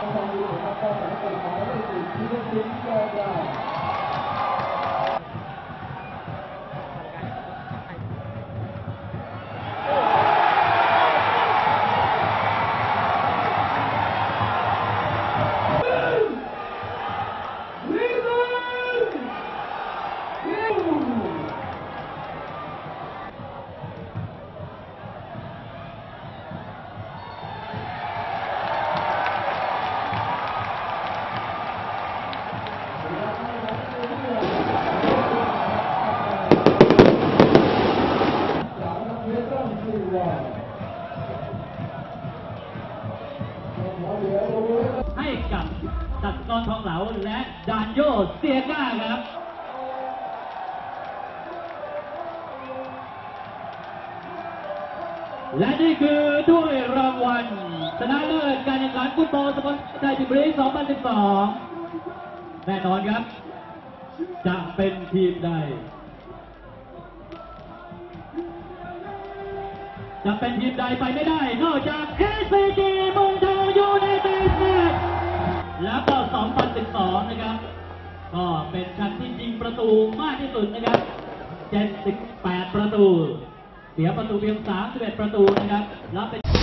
Thank you. ให้กับตัดกรทองเหลาและดานโยเซียก้าครับและนี่คือถ้วยรางวัลชนะเลิศการแข่งขันฟุตบอลสโมสรไทยพิมพ์ลี2012 แน่นอนครับ จะเป็นทีมใด จะเป็นทีมใดไปไม่ได้ นอกจาก SCG เมืองทองยูไนเต็ด แล้วก็ 2012 นะครับ ก็เป็นชมป์ที่ยิงประตูมากที่สุดนะครับ 78 ประตู เสียประตูเพียง 31 ประตูนะครับ แล้วเป็น